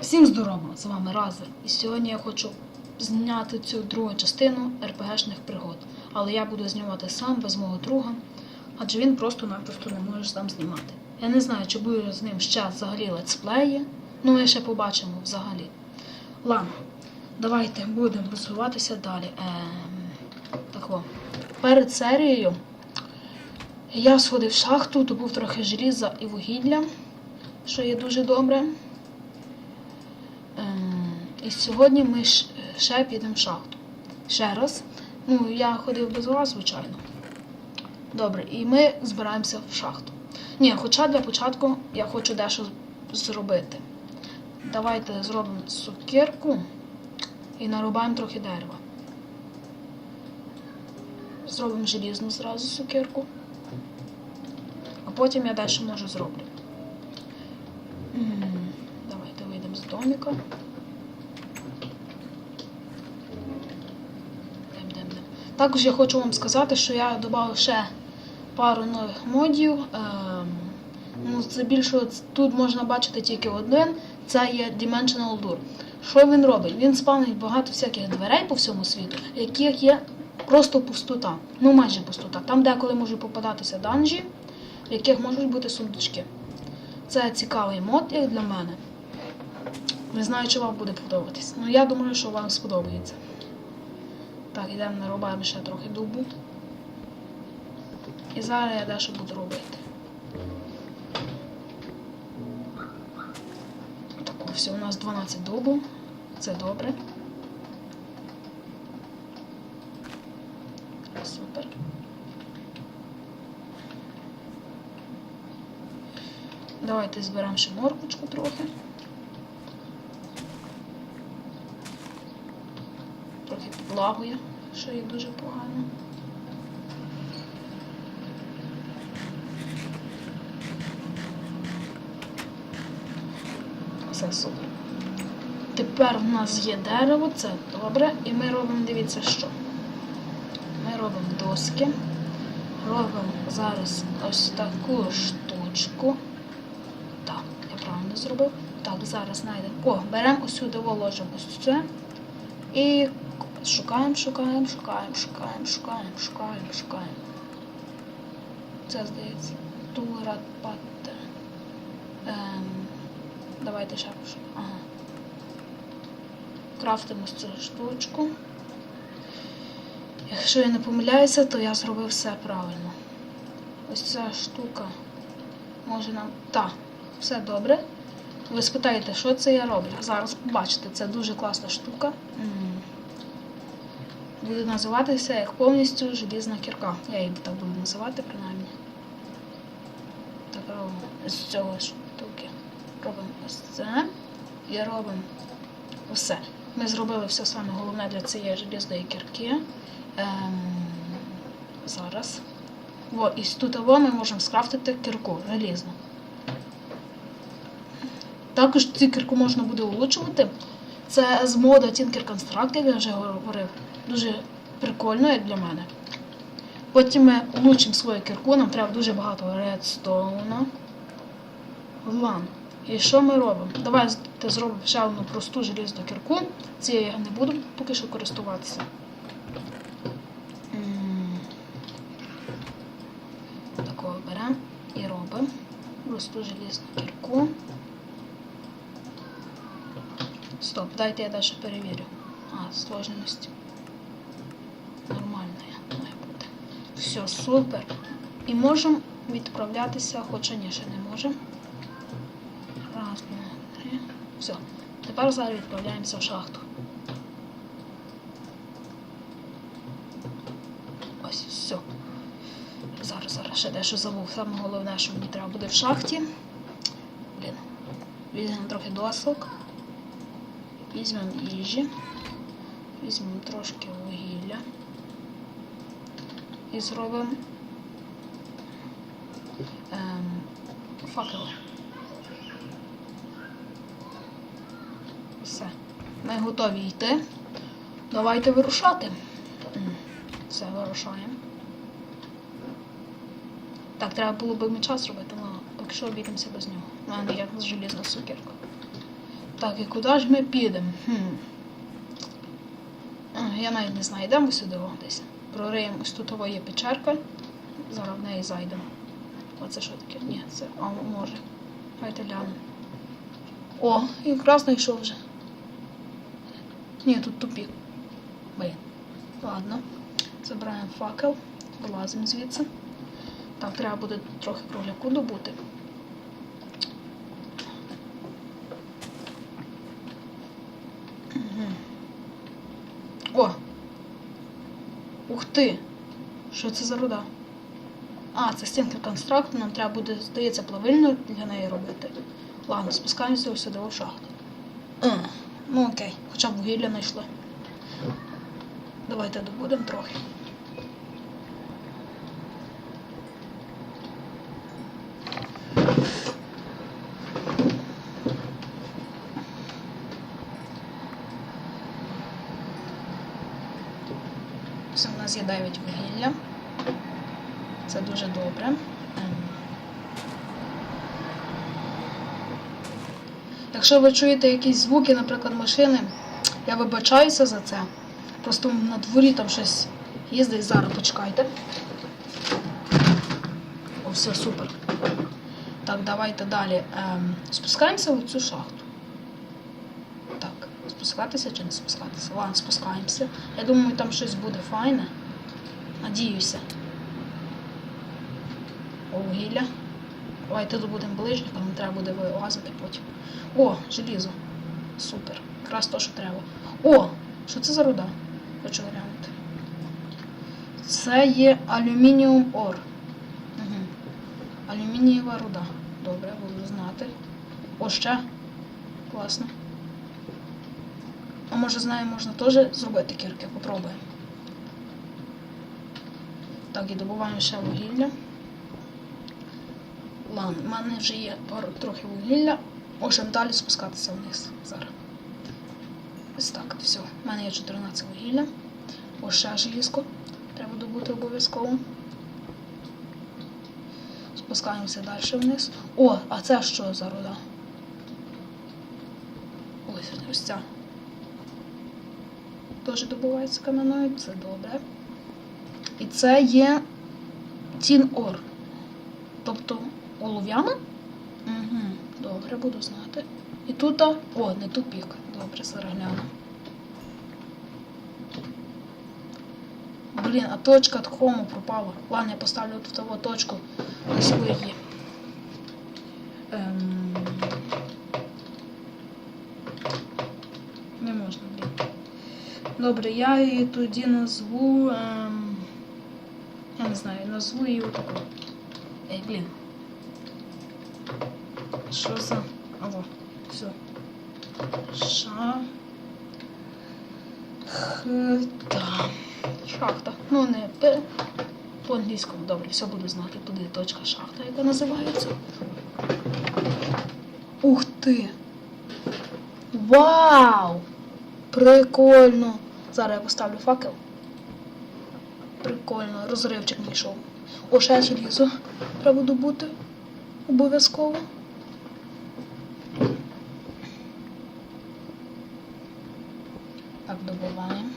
Всім здорово! З вами Разер. І сьогодні я хочу зняти цю другу частину РПГшних пригод. Але я буду знімати сам без мого друга, адже він просто-напросто не може сам знімати. Я не знаю, чи буде з ним ще взагалі летсплеї. Ну, ми ще побачимо взагалі. Ладно, давайте будемо розвиватися далі. Ем, так о. Перед серією я сходив в шахту, добув трохи желіза і вугілля, що є дуже добре. Ем, І сьогодні ми ще підемо в шахту. Ще раз. Ну, я ходив без вас, звичайно. Добре, і ми збираємося в шахту. Ні, хоча для початку я хочу дещо зробити. Давайте зробимо сукірку і нарубаємо трохи дерева. Зробимо желізну зразу сукірку. А потім я дещо може зроблю. М, Давайте вийдемо дем. Також я хочу вам сказати, що я додав ще пару нових модів. Ем, ну, це більше тут можна бачити тільки один. Це є Dimensional Door. Що він робить? Він спавнить багато всяких дверей по всьому світу, яких є просто пустота. Ну майже пустота. Там деколи можуть попадатися данжі, в яких можуть бути сундучки. Це цікавий мод, як для мене. Не знаю, чи вам буде подобатись. Ну я думаю, що вам сподобається. Так, йдемо нарубаємо ще трохи дубу. І зараз я дещо буду робити. Так, все, у нас 12 дубу. Це добре. Супер. Давайте зберемо ще морквочку трохи. Підлагує, що є дуже погано. Все супер. Тепер в нас є дерево, це добре. І ми робимо, дивіться, що. Ми робимо доски. Робимо зараз ось таку штучку. Так, я правильно зробив. Так, зараз знайдемо. О, беремо ось сюди вложимо ось це. І шукаємо, шукаємо, шукаємо, шукаємо, шукаємо, шукаємо, шукаємо. Це здається. Турат патте. Ем, давайте ще пошукаємо. Ага. Крафтимо цю штучку. Якщо я не помиляюся, то я зробив все правильно. Ось ця штука може нам. Так, все добре. Ви спитаєте, що це я роблю? Зараз побачите, це дуже класна штука. Буде називатися як повністю желізна кірка. Я її так буду називати, принаймні. Так робимо з цього штуки. Робимо ось це. І робимо все. Ми зробили все саме головне для цієї желізної кірки. Ем, зараз. О, і тут або ми можемо скрафтити кірку желізну. Також цю кірку можна буде улучшувати. Це з мода Tinker Construct, як я вже говорив. Дуже прикольно, як для мене. Потім ми улучшимо свою кірку, нам треба дуже багато редстоуна. Ладно. І що ми робимо? Давайте зробимо ще одну просту желізну кірку. Цією я не буду поки що користуватися. Такого беремо і робимо просту желізну кірку. Стоп, дайте я далі перевірю. А, сложність. Нормальна має бути. Все, супер. І можемо відправлятися, хоча ні, ще не можемо. Раз, два, три. Все. Тепер зараз відправляємося в шахту. Ось, все. Зараз, зараз ще дещо забув. Саме головне, що мені треба буде в шахті. Блін. Візьмемо трохи досок. Візьмемо їжі. Візьмемо трошки вугілля. І зробимо ем, факели. Все. Ми готові йти. Давайте вирушати. Все, вирушаємо. Так, треба було би меча зробити, але поки що обійдемося без нього. У мене є желізна сукерка. Так, і куди ж ми підемо? Хм. Я навіть не знаю, йдемо сюди десь. Прориємо ось тут є печерка. Зараз в неї зайдемо. Оце що таке? Ні, це. А може. Давайте глянемо. О, якраз знайшов вже. Ні, тут тупік. Блін. Ладно. Забираємо факел, вилазимо звідси. Так, треба буде трохи кругляку добути. О! Ух ти! Що це за руда? А, це стінка констракту, нам треба буде, здається, плавильну для неї робити. Ладно, спускаємося у сюди у шахту. Ну окей, хоча б вугілля знайшли. Давайте добудемо трохи. Це в нас є 9 вугілля. Це дуже добре. Ем. Якщо ви чуєте якісь звуки, наприклад, машини, я вибачаюся за це. Просто на дворі там щось їздить, зараз почекайте. О, все, супер. Так, давайте далі. Ем, спускаємося в цю шахту. Спускатися чи не спускатися? Ладно, спускаємося. Я думаю, там щось буде файне. Надіюся. О, вугілля. Давайте добудемо ближнього, нам треба буде вилазити потім. О, желізо. Супер. Якраз то, що треба. О! Що це за руда? Хочу глянути. Це є алюмініум ор. Угу. Алюмінієва руда. Добре, буду знати. О, ще. Класно. А може з нею можна теж зробити кірки? Попробуємо. Так, і добуваємо ще вугілля. Ладно, в мене вже є трохи вугілля. Можемо далі спускатися вниз зараз. Ось так, все. У мене є 14 вугілля. Ось ще желізко. Треба добути обов'язково. Спускаємося далі вниз. О, а це що за руда? Ось ось ця. Теж добувається кам'яною, це добре. І це є тін ор. Тобто олов'яна? Угу, добре, буду знати. І тут, о, не тупік. Добре, зараз гляну. Блін, а точка такому пропала. Ладно, я поставлю тут того точку на свої. Ем... Не можна, блін. Добре, я її тоді назву. Ем... Я не знаю, назву її отаку. Ей, блін. Що за. Алло, все. Ша. Хта. Шахта. Ну, не П. По-англійському, добре, все буду знати. Туди точка шахта, яка називається. Ух ти! Вау! Прикольно! Зараз я поставлю факел. Прикольно, розривчик знайшов. О, ще желізо. Треба добути. Обов'язково. Так, добуваємо.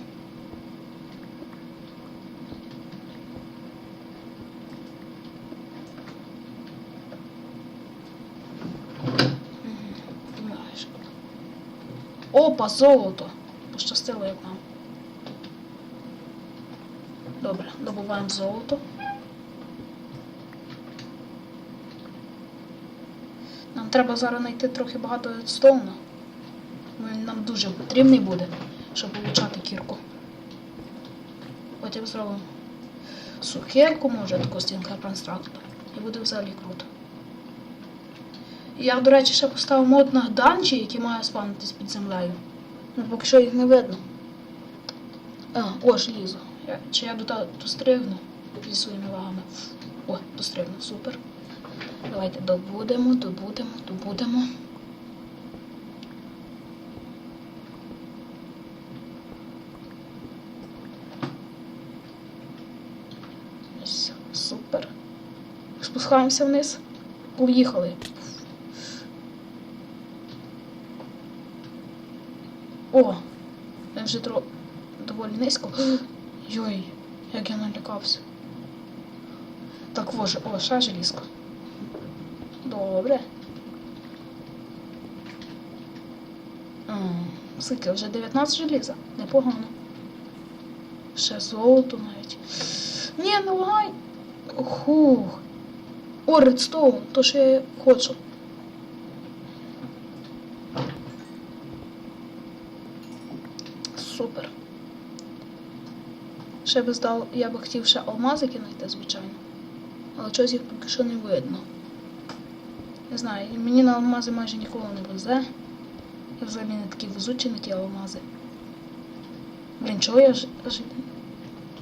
Опа, золото. Пощастило як нам. Добре, добуваємо золото. Нам треба зараз знайти трохи багато редстоуну. Він нам дуже потрібний буде, щоб получати кірку. Потім зробимо сухерку, може, таку стінка констракту. І буде взагалі круто. Я, до речі, ще поставив мод на данчі, які має спавнитись під землею. Ну, поки що їх не видно. А, о, желізо. Я, чи я до достригну зі своїми лагами? О, достригну, супер. Давайте добудемо, добудемо, добудемо. Ось, супер. Спускаємося вниз. Уїхали. О! Вже тро... доволі низько. Йой, як я налякався. Так, боже, о, ще желізко. Добре. Скільки, вже 19 желіза. Непогано. Ще золото навіть. Ні, не лагай. Хух. О, редстоун, то що я хочу. Супер. Ще би здав, я би хотів ще алмазики знайти, звичайно. Але чогось їх поки що не видно. Не знаю, мені на алмази майже ніколи не везе. Я взагалі не такі везучі на ті алмази. Блін, чого я ж, ж,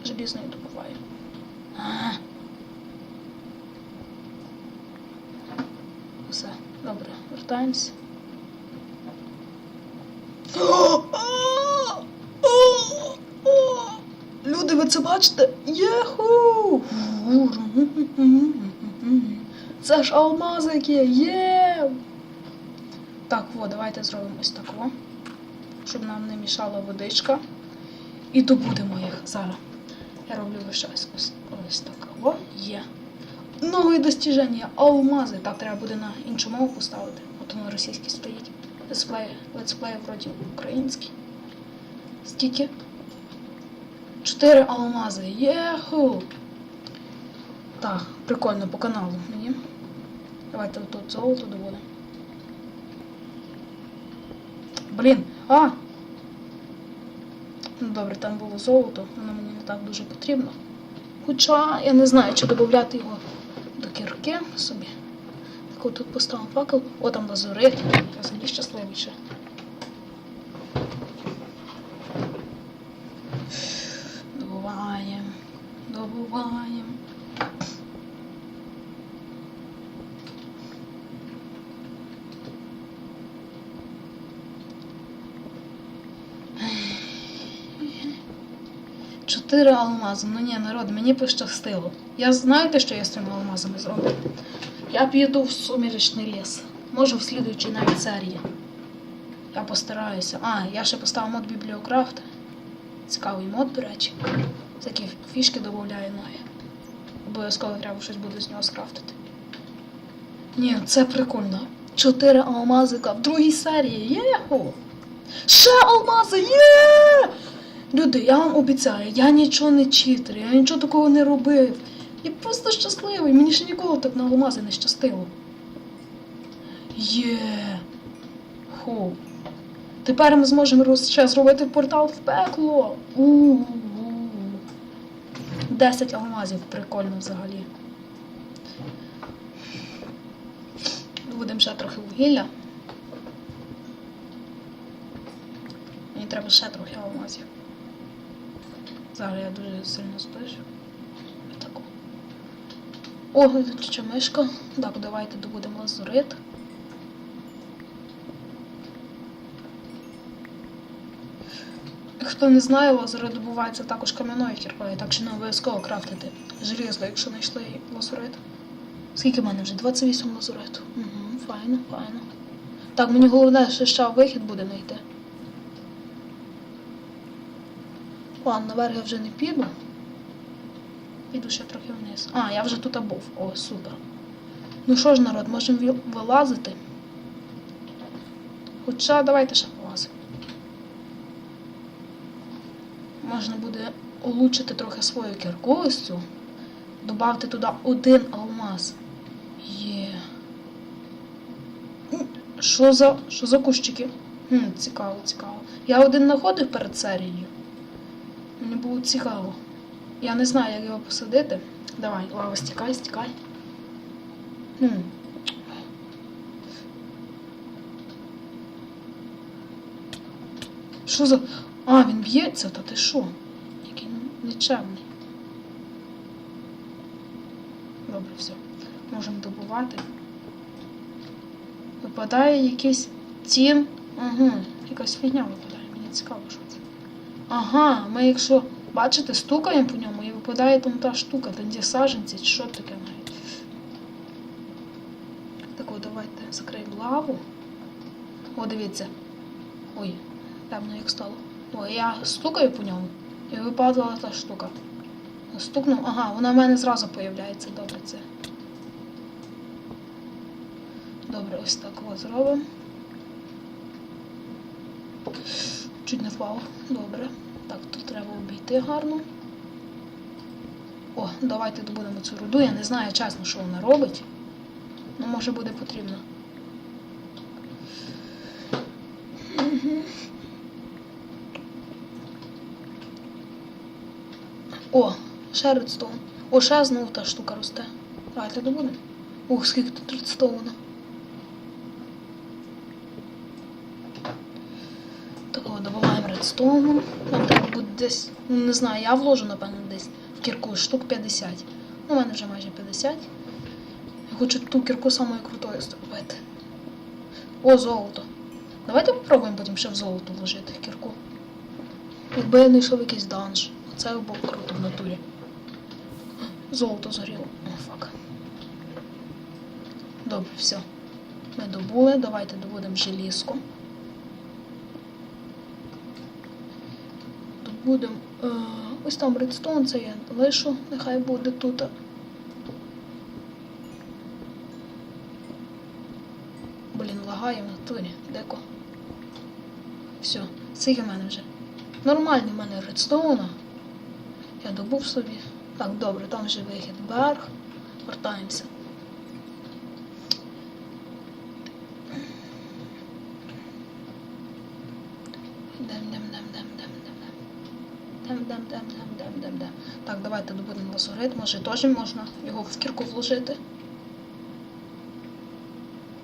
желізною добуваю? А. Все, добре, вертаємось. Бачите, єху! Це ж алмазики! Є! Так, во, давайте зробимо ось такого, щоб нам не мішала водичка. І добудемо їх зараз. Я роблю лише ось, ось такого. Є. Нові достіження, алмази. Так, треба буде на іншу мову поставити. От воно російський стоїть. Летсплей, летсплей вроді український. Стільки. 4 алмази. Єху! Так, прикольно по каналу мені. Давайте тут золото доводимо. Блін, а! Ну добре, там було золото, воно мені не так дуже потрібно. Хоча я не знаю, чи додати його до кірки собі. Так от тут поставимо факел. О, там лазурит. Я завжди щасливіше. Добуваємо. Чотири алмази. Ну ні, народ, мені пощастило. Я знаєте, що я з цими алмазами зроблю? Я піду в суміречний ліс. Може, в слідуючій навіть серії. Я постараюся. А, я ще поставив мод бібліокрафт. Цікавий мод, до речі. Такі фішки додаю нові. Обов'язково треба щось буде з нього скрафтити. Ні, це прикольно. Чотири алмазика в другій серії. Єху! Ще алмази! Є! Люди, я вам обіцяю, я нічого не читер, я нічого такого не робив. Я просто щасливий, мені ще ніколи так на алмази не щастило. Є. Ху. Тепер ми зможемо ще зробити портал в пекло. У-у-у. Десять алмазів, прикольно взагалі. Будемо ще трохи вугілля. Мені треба ще трохи алмазів. Зараз я дуже сильно спишу. О, ще мишка. Так, давайте добудемо лазурит. Хто не знає, лазурит добувається також кам'яною кіркою, так що не обов'язково крафтити желізо, якщо знайшли лазурит. Скільки в мене вже? 28 лазуриту. Угу, файно, файно. Так, мені головне, що ще вихід буде знайти. Ладно, наверх я вже не піду. Піду ще трохи вниз. А, я вже тут був. О, супер. Ну що ж, народ, можемо вилазити. Хоча давайте ще Можна буде улучшити трохи свою кірку ось. Добавити туди один алмаз. Є. Що за, що за кущики? Хм, цікаво, цікаво. Я один знаходив перед серією. Мені було цікаво. Я не знаю, як його посадити. Давай, лава, стікай, стікай. Хм. Що за. А, він б'ється, та ти що? Який нечемний. Добре, все. Можемо добувати. Випадає якийсь цін. Ага, якась фігня випадає. Мені цікаво, що це. Ага, ми якщо, бачите, стукаємо по ньому і випадає там та штука, там де саженці, чи що таке навіть. Так от, давайте закриємо лаву. О, дивіться. Ой, Темно як стало. О, я стукаю по ньому. І випадала та штука. Стукнув, ага, вона в мене зразу появляється. Добре, це. Добре, ось так от зробимо. Чуть не впав. Добре. Так, тут треба обійти гарно. О, давайте добудемо цю руду. Я не знаю чесно, що вона робить. Ну, може буде потрібно. Мгм. О, ще редстоун. О, ще знову та штука росте. Давайте добудемо. Ух, скільки тут редстоуна. Такого добуваємо редстоуну. Нам треба буде десь, ну не знаю, я вложу, напевно, десь в кірку штук 50. Ну, у мене вже майже 50. Я хочу ту кірку самою крутою зробити. О, золото. Давайте попробуємо потім ще в золото вложити кірку. Якби я знайшов якийсь данж. Це було круто в натурі. Золото згоріло. О, фак. Добре, все. Ми добули. Давайте добудемо желізку. Добудемо. Е, ось там редстоун, це я лишу, нехай буде тут. Блін, лагає в натурі. Деко. Все, скільки в мене вже. Нормальний в мене редстоуна. Я добув собі. Так, добре, там вже вихід вверх. Вертаємося. Дем, дем, дем, дем, дем, дем, дем. Дем, дем, дем, дем, дем, дем, дем. Так, давайте добудемо лазурит. Може теж можна його в кірку вложити.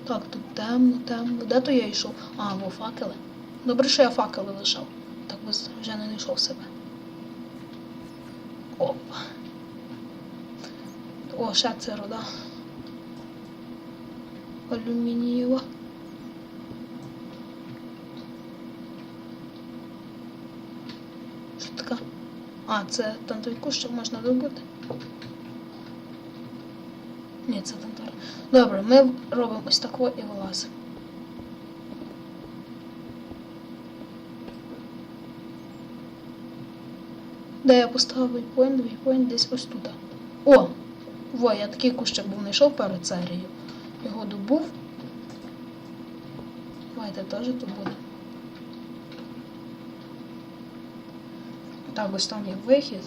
Так, тут темно, темно. Де то я йшов? А, во факели. Добре, що я факели лишав. Так би вже не знайшов себе. Опа. О, ще це руда. Алюмінієва. Що така? А, це там той кущик можна добути. Ні, це тантар. Добре, ми робимо ось тако і вилазимо. Де я поставив вейпоінт, вейпоінт десь ось тут. О! Во, я такий кущик був знайшов перед серією. Його добув. Давайте теж тут буде. Так, ось там є вихід.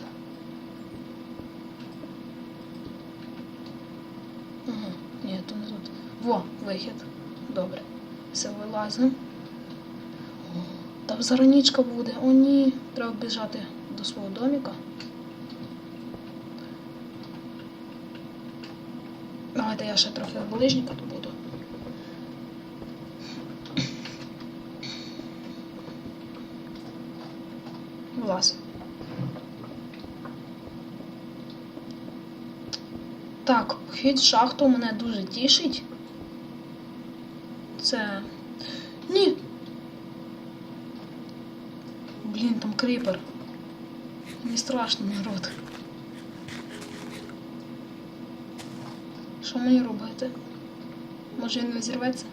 Ага, ні, то не тут. Во, вихід. Добре. Все, вилазимо. Там заранічка буде. О, ні. Треба біжати до свого доміка. Давайте я ще трохи ближніка добуду. Влаз. Так, похід в шахту мене дуже тішить. Це. Ні. Блін, там кріпер. Мені страшно, народ. Що мені робити? Може він не зірветься?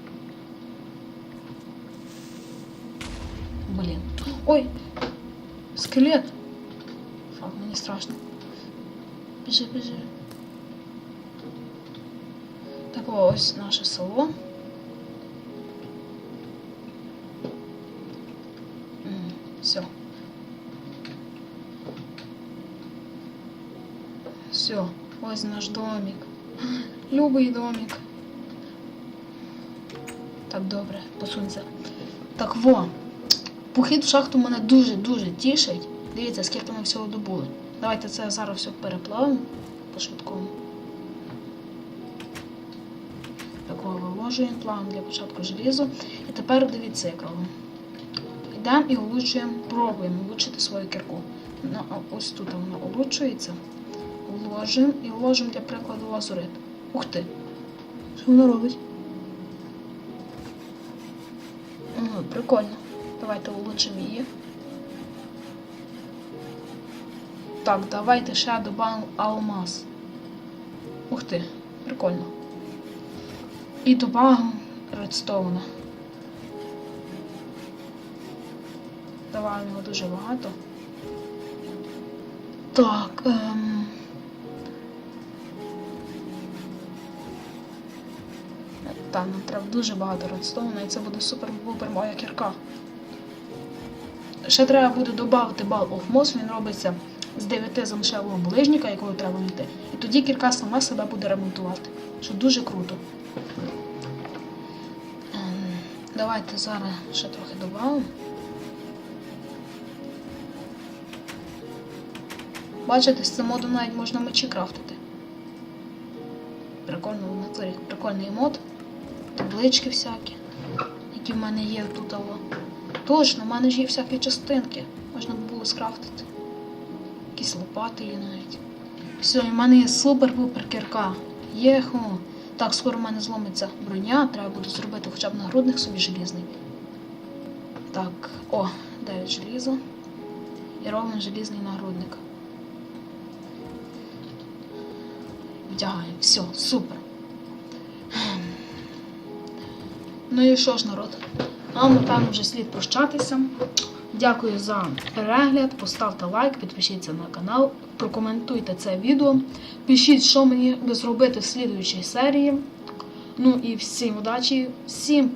Блін. Ой! Скелет! Фак, мені страшно. Біжи, біжи. Так ось наше село. Все. Все, ось наш домик. Любий домик. Так, добре, посунься. Так во. Похід в шахту мене дуже-дуже тішить. Дивіться, скільки ми всього добули. Давайте це зараз все переплавимо по швидкому. Такого виложуємо, плавимо для початку желізо. І тепер дивіться, як робимо. Йдемо і улучшуємо, пробуємо влучити свою кірку. Ну, ось тут вона улучшується. Вложимо і вложимо для прикладу лазурит. Ух ти! Що вона робить? Ага, прикольно. Давайте улучшимо її. Так, давайте ще додамо алмаз. Ух ти, прикольно. І додамо редстоуна. У нього дуже багато. Так. Ем... Та, нам треба дуже багато редстоуна, і це буде супер-пупер моя кірка. Ще треба буде додати бал of Moss, він робиться з 9 замшевого ближника, якого треба знайти. І тоді кірка сама себе буде ремонтувати. Що дуже круто. Ем, Давайте зараз ще трохи додамо. Бачите, з цим модом навіть можна мечі крафтити. Натурі. Прикольний мод. Таблички всякі, які в мене є тут. Точно, в мене ж є всякі частинки. Можна б було скрафтити. Якісь лопати є навіть. Все, і в мене є супер-пупер кірка. Єхо. Так, скоро в мене зломиться броня, треба буде зробити хоча б нагрудник собі желізний. Так, о, 9 желіза. І робимо желізний нагрудник. Вдягаємо. Все, супер. Ну і що ж, народ? Нам, напевно, вже слід прощатися. Дякую за перегляд. Поставте лайк, підпишіться на канал, прокоментуйте це відео. Пишіть, що мені зробити в слідуючій серії. Ну і всім удачі, всім